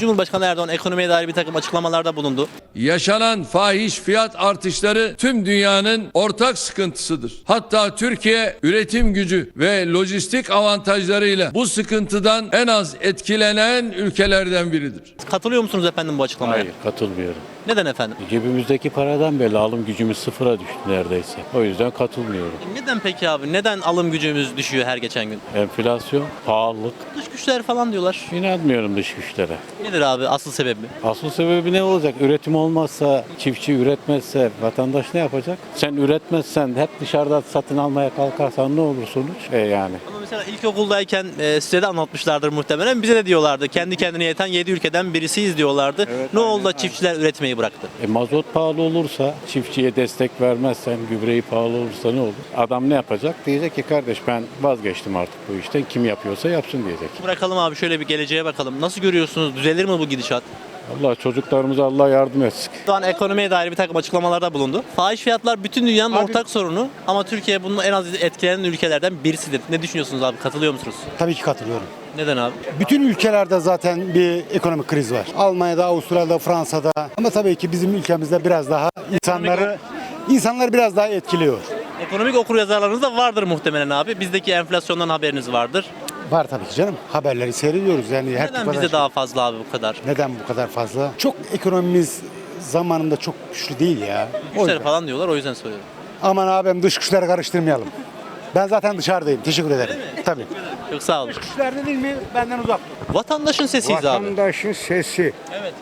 Cumhurbaşkanı Erdoğan ekonomiye dair bir takım açıklamalarda bulundu. Yaşanan fahiş fiyat artışları tüm dünyanın ortak sıkıntısıdır. Hatta Türkiye üretim gücü ve lojistik avantajlarıyla bu sıkıntıdan en az etkilenen ülkelerden biridir. Katılıyor musunuz efendim bu açıklamaya? Hayır katılmıyorum. Neden efendim? Cebimizdeki paradan belli alım gücümüz sıfıra düştü neredeyse. O yüzden katılmıyorum. Neden peki abi? Neden alım gücümüz düşüyor her geçen gün? Enflasyon, pahalılık. Dış güçler falan diyorlar. İnanmıyorum dış güçlere. Nedir abi asıl sebebi? Asıl sebebi ne olacak? Üretim olmazsa, çiftçi üretmezse vatandaş ne yapacak? Sen üretmezsen, hep dışarıda satın almaya kalkarsan ne olur sonuç? E yani. Ama mesela ilkokuldayken e, size de anlatmışlardır muhtemelen. Bize de diyorlardı. Kendi kendine yeten 7 ülkeden birisiyiz diyorlardı. Evet, ne aynen, oldu da aynen. çiftçiler üretmeyi bıraktı? E mazot pahalı olursa, çiftçiye destek vermezsen, gübreyi pahalı olursa ne olur? Adam ne yapacak? Diyecek ki kardeş ben vazgeçtim artık bu işten. Kim yapıyorsa yapsın diyecek. Bırakalım abi şöyle bir geleceğe bakalım. Nasıl görüyorsunuz? Düzelir mi bu gidişat? Allah çocuklarımıza Allah yardım etsin. Şu an ekonomiye dair bir takım açıklamalarda bulundu. Fahiş fiyatlar bütün dünyanın Abi- ortak sorunu ama Türkiye bunun en az etkilenen ülkelerden birisidir. Ne düşünüyorsunuz abi? Katılıyor musunuz? Tabii ki katılıyorum. Neden abi? Bütün ülkelerde zaten bir ekonomik kriz var. Almanya'da, Avustralya'da, Fransa'da ama tabii ki bizim ülkemizde biraz daha insanları insanları biraz daha etkiliyor. Ekonomik okuryazarlarınız da vardır muhtemelen abi. Bizdeki enflasyondan haberiniz vardır. Var tabii ki canım. Haberleri seyrediyoruz yani her Neden kadar bizde şey- daha fazla abi bu kadar? Neden bu kadar fazla? Çok ekonomimiz zamanında çok güçlü değil ya. O Güçler yüzden. falan diyorlar o yüzden soruyorum. Aman abim dış güçleri karıştırmayalım. Ben zaten dışarıdayım. Teşekkür ederim. Tabii. Çok sağ olun. Güçler değil mi? Benden uzak. Vatandaşın sesiyiz abi. Vatandaşın sesi. Evet.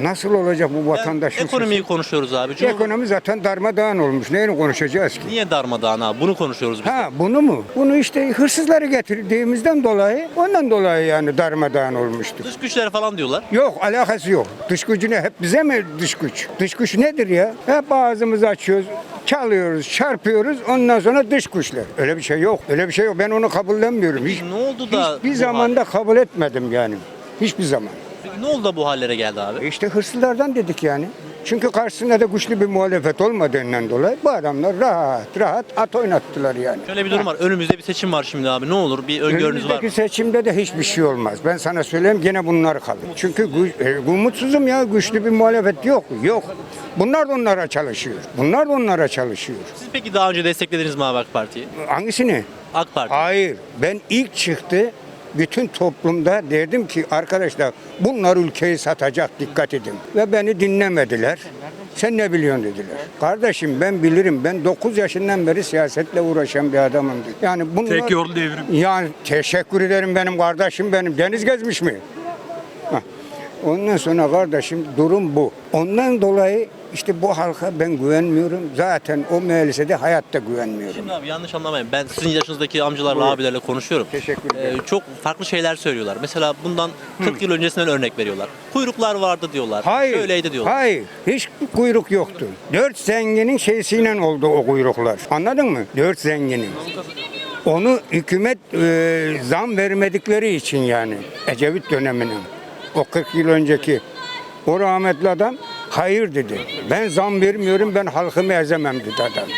Nasıl olacak bu Yani vatandaşın ekonomiyi konuşuyoruz abi. Cumhur- Ekonomi zaten darmadağın olmuş. Neyini konuşacağız ki? Niye darmadağın abi? Bunu konuşuyoruz biz. Ha bunu mu? Bunu işte hırsızları getirdiğimizden dolayı ondan dolayı yani darmadağın olmuştur. Dış güçler falan diyorlar. Yok alakası yok. Dış gücüne hep bize mi dış güç? Dış güç nedir ya? Hep ağzımızı açıyoruz. Çalıyoruz, çarpıyoruz. Ondan sonra dış güçler. Öyle bir şey yok. Öyle bir şey yok. Ben onu kabullenmiyorum. Hiç, Ne oldu da hiçbir zamanda kabul etmedim yani. Hiçbir zaman. Peki ne oldu da bu hallere geldi abi? E İşte hırsızlardan dedik yani. Çünkü karşısında da güçlü bir muhalefet olmadığından dolayı bu adamlar rahat rahat at oynattılar yani. Şöyle bir durum var. Önümüzde bir seçim var şimdi abi. Ne olur bir öngörünüz var mı? Önümüzdeki seçimde de hiçbir şey olmaz. Ben sana söyleyeyim gene bunlar kalır. Çünkü gü- e, umutsuzum ya güçlü bir muhalefet yok. Yok. Bunlar da onlara çalışıyor. Bunlar da onlara çalışıyor. Siz peki daha önce desteklediniz mi abi AK Parti'yi? Hangisini? AK Parti. Hayır. Ben ilk çıktı bütün toplumda derdim ki arkadaşlar bunlar ülkeyi satacak dikkat edin. Ve beni dinlemediler. Sen ne biliyorsun dediler. Kardeşim ben bilirim. Ben 9 yaşından beri siyasetle uğraşan bir adamım. dedi. Yani bunlar... Tek yol devrim. Yani teşekkür ederim benim kardeşim benim. Deniz gezmiş mi? Ondan sonra kardeşim durum bu. Ondan dolayı işte bu halka ben güvenmiyorum. Zaten o müellesede hayatta güvenmiyorum. Şimdi abi yanlış anlamayın. Ben sizin yaşınızdaki amcalarla, abilerle konuşuyorum. Teşekkür ederim. Ee, çok farklı şeyler söylüyorlar. Mesela bundan 40 yıl öncesinden örnek veriyorlar. Kuyruklar vardı diyorlar. Hayır. Şöyleydi diyorlar. Hayır. Hiç kuyruk yoktu. Dört zenginin şeysiyle oldu o kuyruklar. Anladın mı? Dört zenginin. Onu hükümet e, zam vermedikleri için yani. Ecevit döneminin. O 40 yıl önceki. O rahmetli adam hayır dedi. Ben zam vermiyorum ben halkımı ezemem dedi adam.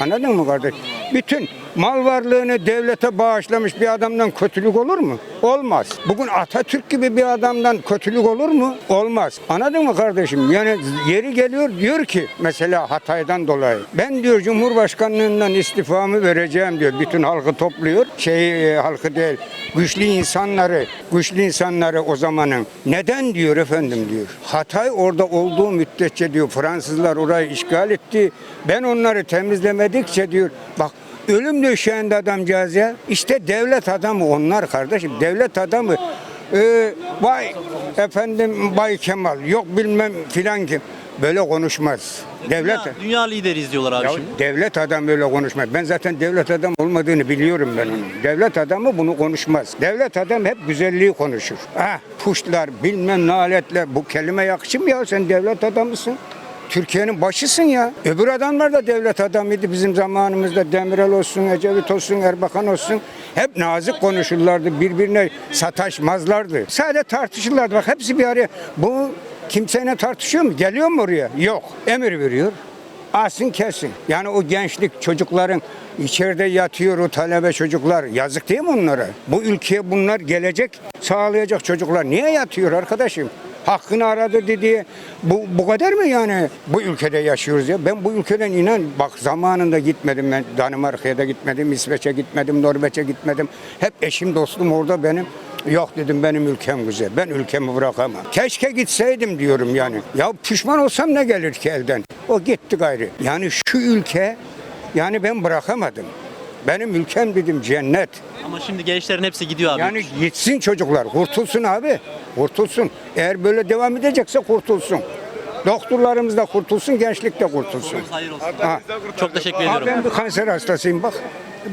Anladın mı kardeş? Bütün mal varlığını devlete bağışlamış bir adamdan kötülük olur mu? Olmaz. Bugün Atatürk gibi bir adamdan kötülük olur mu? Olmaz. Anladın mı kardeşim? Yani yeri geliyor diyor ki mesela Hatay'dan dolayı. Ben diyor Cumhurbaşkanlığından istifamı vereceğim diyor. Bütün halkı topluyor. Şey e, halkı değil. Güçlü insanları, güçlü insanları o zamanın. Neden diyor efendim diyor. Hatay orada olduğu müddetçe diyor Fransızlar orayı işgal etti. Ben onları temizlemedikçe diyor. Bak Ölüm döşeğinde adamcağız ya. İşte devlet adamı onlar kardeşim. Devlet adamı. Ee, vay efendim Bay Kemal yok bilmem filan kim. Böyle konuşmaz. Devlet Dünya, dünya lideriyiz diyorlar abi ya şimdi. devlet adam böyle konuşmaz. Ben zaten devlet adam olmadığını biliyorum ben onun. Devlet adamı bunu konuşmaz. Devlet adam hep güzelliği konuşur. Ah puşlar bilmem naletler bu kelime yakışır mı ya sen devlet adamısın. Türkiye'nin başısın ya. Öbür adamlar da devlet adamıydı bizim zamanımızda. Demirel olsun, Ecevit olsun, Erbakan olsun. Hep nazik konuşurlardı. Birbirine sataşmazlardı. Sadece tartışırlardı. Bak hepsi bir araya. Bu kimseyle tartışıyor mu? Geliyor mu oraya? Yok. Emir veriyor. Alsın kesin. Yani o gençlik çocukların içeride yatıyor o talebe çocuklar. Yazık değil mi onlara? Bu ülkeye bunlar gelecek sağlayacak çocuklar. Niye yatıyor arkadaşım? Hakkını aradı dediği bu, bu kadar mı yani bu ülkede yaşıyoruz ya? Ben bu ülkeden inan bak zamanında gitmedim ben Danimarka'ya da gitmedim, İsveç'e gitmedim, Norveç'e gitmedim. Hep eşim dostum orada benim. Yok dedim benim ülkem güzel. Ben ülkemi bırakamam. Keşke gitseydim diyorum yani. Ya pişman olsam ne gelir ki elden? O gitti gayrı. Yani şu ülke yani ben bırakamadım. Benim ülkem dedim cennet. Ama şimdi gençlerin hepsi gidiyor abi. Yani gitsin çocuklar, kurtulsun abi. Kurtulsun. Eğer böyle devam edecekse kurtulsun. Doktorlarımız da kurtulsun, gençlik de kurtulsun. Hayır olsun. Ha. Çok teşekkür ediyorum. ben bir kanser hastasıyım bak.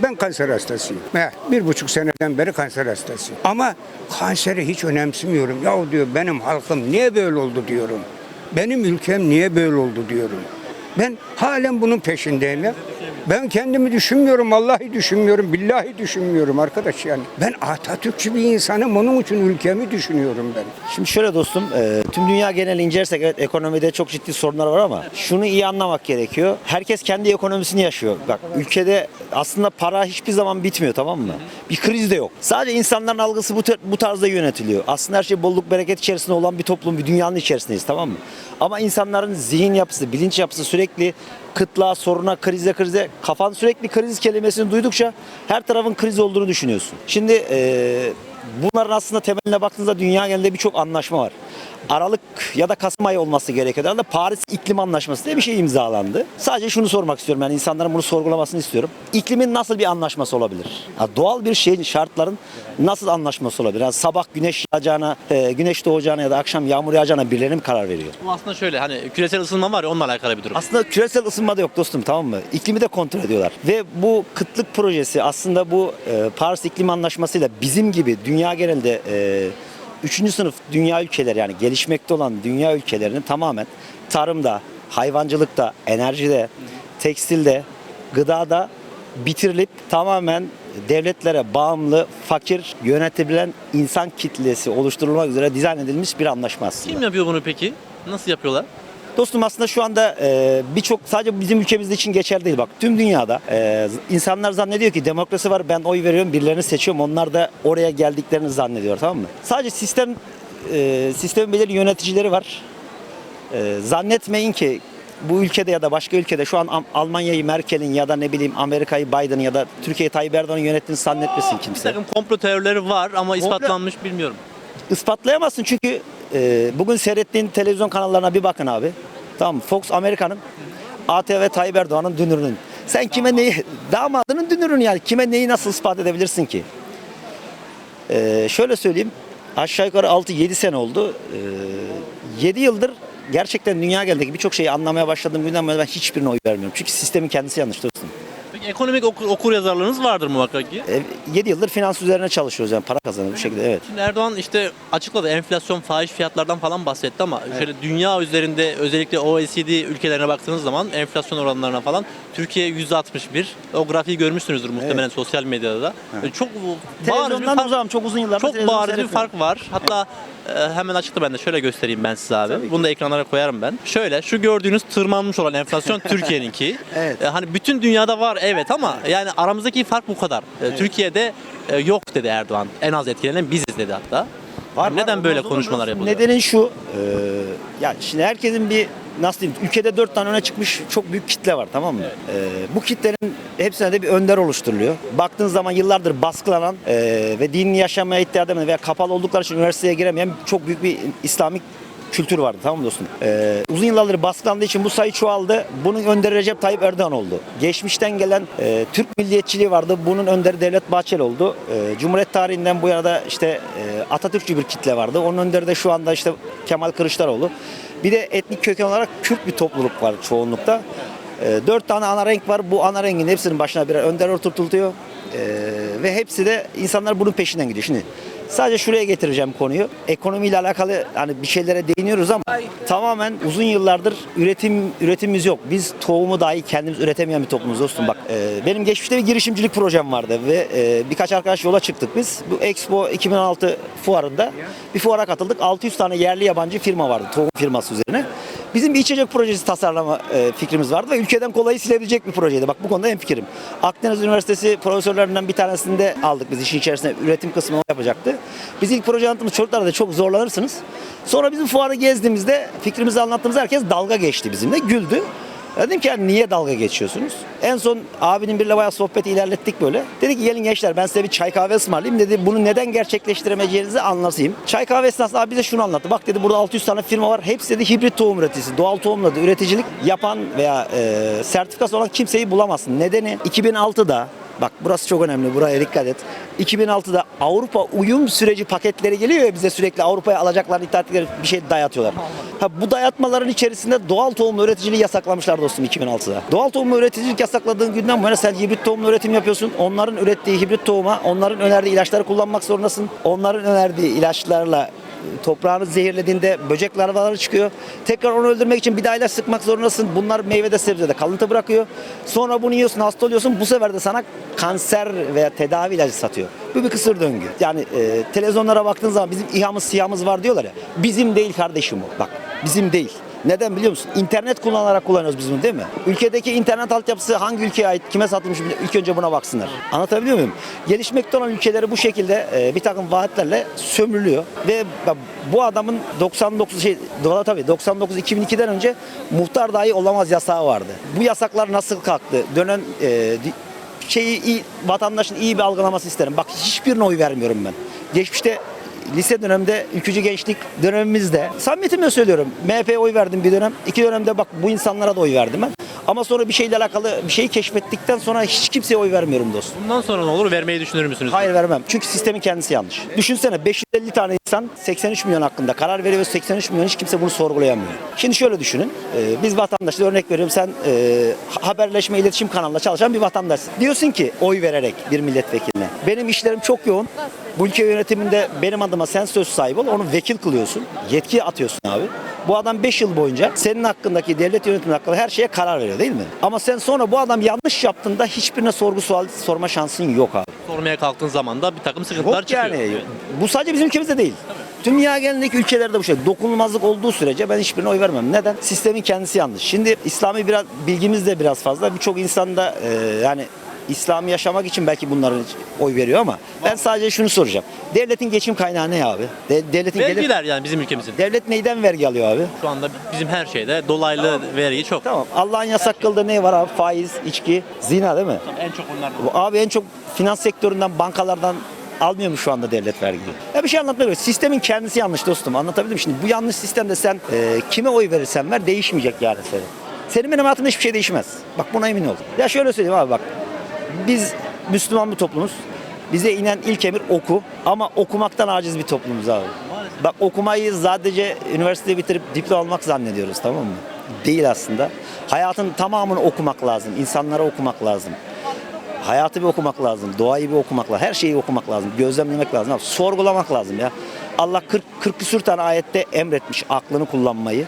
Ben kanser hastasıyım. He, bir buçuk seneden beri kanser hastasıyım. Ama kanseri hiç önemsemiyorum. Ya diyor benim halkım niye böyle oldu diyorum. Benim ülkem niye böyle oldu diyorum. Ben halen bunun peşindeyim ya. Ben kendimi düşünmüyorum, vallahi düşünmüyorum, billahi düşünmüyorum arkadaş yani. Ben Atatürkçü bir insanım, onun için ülkemi düşünüyorum ben. Şimdi şöyle dostum, e, tüm dünya genelini incelersek evet ekonomide çok ciddi sorunlar var ama şunu iyi anlamak gerekiyor. Herkes kendi ekonomisini yaşıyor. Bak ülkede aslında para hiçbir zaman bitmiyor tamam mı? Bir kriz de yok. Sadece insanların algısı bu, bu tarzda yönetiliyor. Aslında her şey bolluk bereket içerisinde olan bir toplum, bir dünyanın içerisindeyiz tamam mı? Ama insanların zihin yapısı, bilinç yapısı sürekli kıtlığa, soruna, krize, krize. Kafan sürekli kriz kelimesini duydukça her tarafın kriz olduğunu düşünüyorsun. Şimdi e, bunların aslında temeline baktığınızda dünya genelinde birçok anlaşma var. Aralık ya da Kasım ayı olması gerekiyor. Herhalde Paris İklim Anlaşması diye bir şey imzalandı. Sadece şunu sormak istiyorum yani insanların bunu sorgulamasını istiyorum. İklimin nasıl bir anlaşması olabilir? Ya doğal bir şeyin şartların nasıl anlaşması olabilir? Yani sabah güneş yağacağına, e, güneş doğacağına ya da akşam yağmur yağacağına birileri mi karar veriyor? Bu aslında şöyle hani küresel ısınma var ya onunla alakalı bir durum. Aslında küresel ısınma da yok dostum tamam mı? İklimi de kontrol ediyorlar. Ve bu kıtlık projesi aslında bu e, Paris İklim Anlaşması'yla bizim gibi dünya genelinde e, üçüncü sınıf dünya ülkeleri yani gelişmekte olan dünya ülkelerinin tamamen tarımda, hayvancılıkta, enerjide, tekstilde, gıdada bitirilip tamamen devletlere bağımlı, fakir, yönetebilen insan kitlesi oluşturulmak üzere dizayn edilmiş bir anlaşma aslında. Kim yapıyor bunu peki? Nasıl yapıyorlar? Dostum aslında şu anda e, birçok sadece bizim ülkemizde için geçerli değil bak tüm dünyada e, insanlar zannediyor ki demokrasi var ben oy veriyorum birilerini seçiyorum onlar da oraya geldiklerini zannediyor tamam mı? Sadece sistem e, sistemin belirli yöneticileri var. E, zannetmeyin ki bu ülkede ya da başka ülkede şu an Almanya'yı Merkel'in ya da ne bileyim Amerika'yı Biden'ın ya da Türkiye'yi Tayyip Erdoğan'ın yönettiğini zannetmesin Bir kimse. takım komplo teorileri var ama ispatlanmış bilmiyorum. ispatlayamazsın çünkü e, bugün seyrettiğin televizyon kanallarına bir bakın abi. Tamam? Fox Amerika'nın ATV Tayyip Erdoğan'ın dünürünün. Sen kime neyi damadının dünürünü yani kime neyi nasıl ispat edebilirsin ki? E, şöyle söyleyeyim aşağı yukarı 6-7 sene oldu. E, 7 yıldır gerçekten dünya geldeki birçok şeyi anlamaya başladığım günden beri ben hiçbirine oy vermiyorum. Çünkü sistemin kendisi yanlış dostum. Ekonomik okur, okur yazarlığınız vardır muhakkak ki. E, 7 yıldır finans üzerine çalışıyoruz yani para kazanıyoruz bu şekilde evet. Şimdi Erdoğan işte açıkladı enflasyon fahiş fiyatlardan falan bahsetti ama şöyle dünya üzerinde özellikle OECD ülkelerine baktığınız zaman enflasyon oranlarına falan Türkiye %61. O grafiği görmüşsünüzdür muhtemelen sosyal medyada da. Böyle Çok bariz bir Televizyondan fark, uzağım çok uzun yıllardır çok televizyon bariz bir seyretmiyorum. fark var. Hatta e, hemen açıkla ben de şöyle göstereyim ben size abi. Bunu da ekranlara koyarım ben. Şöyle şu gördüğünüz tırmanmış olan enflasyon Türkiye'ninki. Evet. E, hani bütün dünyada var evet ama yani aramızdaki fark bu kadar. E, Türkiye'de e, yok dedi Erdoğan. En az etkilenen biziz dedi hatta. Var, Neden var, böyle olmaz konuşmalar olmaz. yapılıyor? Nedeni şu. E, ya şimdi herkesin bir nasıl diyeyim ülkede dört tane öne çıkmış çok büyük kitle var tamam mı? E, bu kitlenin hepsine de bir önder oluşturuluyor. Baktığınız zaman yıllardır baskılanan e, ve dinini yaşamaya iddia edemeyen veya kapalı oldukları için üniversiteye giremeyen çok büyük bir İslamik kültür vardı tamam mı dostum? Ee, uzun yıllardır baskılandığı için bu sayı çoğaldı. Bunun önderi Recep Tayyip Erdoğan oldu. Geçmişten gelen e, Türk milliyetçiliği vardı. Bunun önderi Devlet Bahçeli oldu. E, Cumhuriyet tarihinden bu yana da işte e, Atatürkçü bir kitle vardı. Onun önderi de şu anda işte Kemal Kılıçdaroğlu. Bir de etnik köken olarak Kürt bir topluluk var çoğunlukta. E, dört tane ana renk var. Bu ana rengin hepsinin başına birer önder oturtuluyor. E, ve hepsi de insanlar bunun peşinden gidiyor. Şimdi Sadece şuraya getireceğim konuyu. Ekonomiyle alakalı hani bir şeylere değiniyoruz ama tamamen uzun yıllardır üretim üretimimiz yok. Biz tohumu dahi kendimiz üretemeyen bir toplumuz dostum. Bak e, benim geçmişte bir girişimcilik projem vardı ve e, birkaç arkadaş yola çıktık biz. Bu Expo 2016 fuarında bir fuara katıldık. 600 tane yerli yabancı firma vardı tohum firması üzerine. Bizim bir içecek projesi tasarlama e, fikrimiz vardı ve ülkeden kolayı silebilecek bir projeydi. Bak bu konuda en fikrim. Akdeniz Üniversitesi profesörlerinden bir tanesini de aldık biz işin içerisinde üretim kısmını yapacaktı. Biz ilk proje anlattığımız çocuklarda da çok zorlanırsınız. Sonra bizim fuarı gezdiğimizde fikrimizi anlattığımız herkes dalga geçti bizimle, güldü. Dedim ki yani niye dalga geçiyorsunuz? En son abinin biriyle bayağı sohbeti ilerlettik böyle. Dedi ki gelin gençler ben size bir çay kahve ısmarlayayım dedi. Bunu neden gerçekleştiremeyeceğinizi anlatayım. Çay kahve esnasında abi bize şunu anlattı. Bak dedi burada 600 tane firma var. Hepsi dedi hibrit tohum üreticisi. Doğal tohumla da üreticilik yapan veya e, sertifikası olan kimseyi bulamazsın. Nedeni 2006'da Bak burası çok önemli. Buraya dikkat et. 2006'da Avrupa uyum süreci paketleri geliyor ya bize sürekli Avrupa'ya alacaklarını iddia ettikleri bir şey dayatıyorlar. Ha, bu dayatmaların içerisinde doğal tohumlu üreticiliği yasaklamışlar dostum 2006'da. Doğal tohumlu üreticilik yasakladığın günden bu yana sen hibrit tohumlu üretim yapıyorsun. Onların ürettiği hibrit tohuma, onların önerdiği ilaçları kullanmak zorundasın. Onların önerdiği ilaçlarla toprağını zehirlediğinde böcek larvaları çıkıyor. Tekrar onu öldürmek için bir daha ilaç sıkmak zorundasın. Bunlar meyvede sebzede kalıntı bırakıyor. Sonra bunu yiyorsun hasta oluyorsun. Bu sefer de sana kanser veya tedavi ilacı satıyor. Bu bir kısır döngü. Yani e, televizyonlara baktığın zaman bizim İHA'mız SİHA'mız var diyorlar ya. Bizim değil kardeşim o. Bak bizim değil. Neden biliyor musun? İnternet kullanarak kullanıyoruz biz bunu değil mi? Ülkedeki internet altyapısı hangi ülkeye ait, kime satılmış ilk önce buna baksınlar. Anlatabiliyor muyum? Gelişmekte olan ülkeleri bu şekilde e, bir takım vaatlerle sömürülüyor ve bu adamın 99 şey dolar tabii 99 2002'den önce muhtar dahi olamaz yasağı vardı. Bu yasaklar nasıl kalktı? Dönen e, şeyi iyi, vatandaşın iyi bir algılaması isterim. Bak hiçbirine oy vermiyorum ben. Geçmişte lise dönemde ülkücü gençlik dönemimizde samimiyetimle söylüyorum. MHP'ye oy verdim bir dönem. iki dönemde bak bu insanlara da oy verdim ben. Ama sonra bir şeyle alakalı bir şeyi keşfettikten sonra hiç kimseye oy vermiyorum dostum. Bundan sonra ne olur? Vermeyi düşünür müsünüz? Hayır vermem. Çünkü sistemin kendisi yanlış. Düşünsene 550 tane insan 83 milyon hakkında karar veriyor ve 83 milyon hiç kimse bunu sorgulayamıyor. Şimdi şöyle düşünün. Ee, biz vatandaşlar örnek veriyorum sen e, haberleşme iletişim kanalında çalışan bir vatandaşsın. Diyorsun ki oy vererek bir milletvekiline. Benim işlerim çok yoğun. Bu ülke yönetiminde benim adıma sen söz sahibi ol. Onu vekil kılıyorsun. Yetki atıyorsun abi. Bu adam 5 yıl boyunca senin hakkındaki devlet yönetimi hakkında her şeye karar veriyor değil mi? Ama sen sonra bu adam yanlış yaptığında hiçbirine sorgu sual sorma şansın yok abi. Sormaya kalktığın zaman da bir takım sıkıntılar Yok çıkıyor. yani. Bu sadece bizim ülkemizde değil. Tüm dünya genelindeki ülkelerde bu şey. Dokunulmazlık olduğu sürece ben hiçbirine oy vermem. Neden? Sistemin kendisi yanlış. Şimdi İslami biraz bilgimiz de biraz fazla. Birçok insan da e, yani İslam'ı yaşamak için belki bunların oy veriyor ama ben sadece şunu soracağım. Devletin geçim kaynağı ne abi? De- devletin gelir- Vergiler yani bizim ülkemizin. Devlet neyden vergi alıyor abi? Şu anda bizim her şeyde dolaylı vergi çok. Tamam. Allah'ın yasak kıldığı ne var abi? Faiz, içki, zina değil mi? En çok onlar Abi en çok finans sektöründen, bankalardan almıyor mu şu anda devlet vergiyi? Ya bir şey anlatmak istiyorum. Sistemin kendisi yanlış dostum. Anlatabildim mi? Şimdi bu yanlış sistemde sen e, kime oy verirsen ver değişmeyecek yani senin. Senin benim hayatımda hiçbir şey değişmez. Bak buna emin ol. Ya şöyle söyleyeyim abi bak. Biz Müslüman bir toplumuz. Bize inen ilk emir oku ama okumaktan aciz bir toplumuz abi. Bak okumayı sadece üniversiteyi bitirip diploma almak zannediyoruz tamam mı? Değil aslında. Hayatın tamamını okumak lazım. İnsanlara okumak lazım. Hayatı bir okumak lazım. Doğayı bir okumak lazım. Her şeyi okumak lazım. Gözlemlemek lazım. Abi, Sorgulamak lazım ya. Allah 40, 40 küsür tane ayette emretmiş aklını kullanmayı.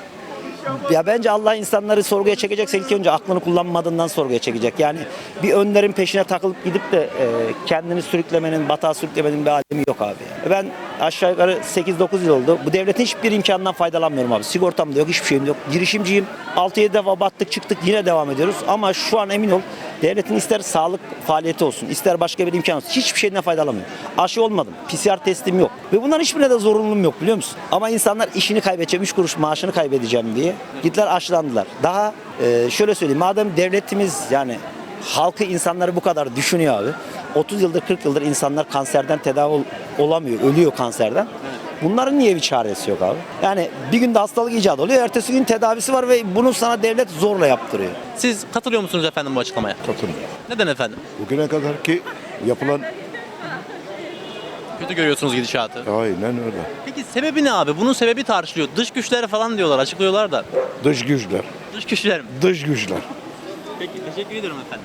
Ya bence Allah insanları sorguya çekecekse ilk önce aklını kullanmadığından sorguya çekecek. Yani bir önlerin peşine takılıp gidip de e, kendini sürüklemenin, batağa sürüklemenin bir alemi yok abi. ya. Ben aşağı yukarı 8-9 yıl oldu. Bu devletin hiçbir imkanından faydalanmıyorum abi. Sigortam da yok, hiçbir şeyim yok. Girişimciyim. 6-7 defa battık çıktık yine devam ediyoruz. Ama şu an emin ol devletin ister sağlık faaliyeti olsun, ister başka bir imkan olsun. Hiçbir şeyden faydalanmıyorum. Aşı olmadım. PCR testim yok. Ve bunların hiçbirine de zorunluluğum yok biliyor musun? Ama insanlar işini kaybedeceğim, 3 kuruş maaşını kaybedeceğim diye gittiler aşılandılar. Daha e, şöyle söyleyeyim. Madem devletimiz yani halkı insanları bu kadar düşünüyor abi. 30 yıldır 40 yıldır insanlar kanserden tedavi ol- olamıyor. Ölüyor kanserden. Bunların niye bir çaresi yok abi? Yani bir günde hastalık icat oluyor. Ertesi gün tedavisi var ve bunu sana devlet zorla yaptırıyor. Siz katılıyor musunuz efendim bu açıklamaya? Katılmıyor. Neden efendim? Bugüne kadar ki yapılan Kötü görüyorsunuz gidişatı. aynen öyle. Peki sebebi ne abi? Bunun sebebi tartışılıyor. Dış güçler falan diyorlar, açıklıyorlar da. Dış güçler, Dış güçler mi? dış güçler. Peki teşekkür ederim efendim.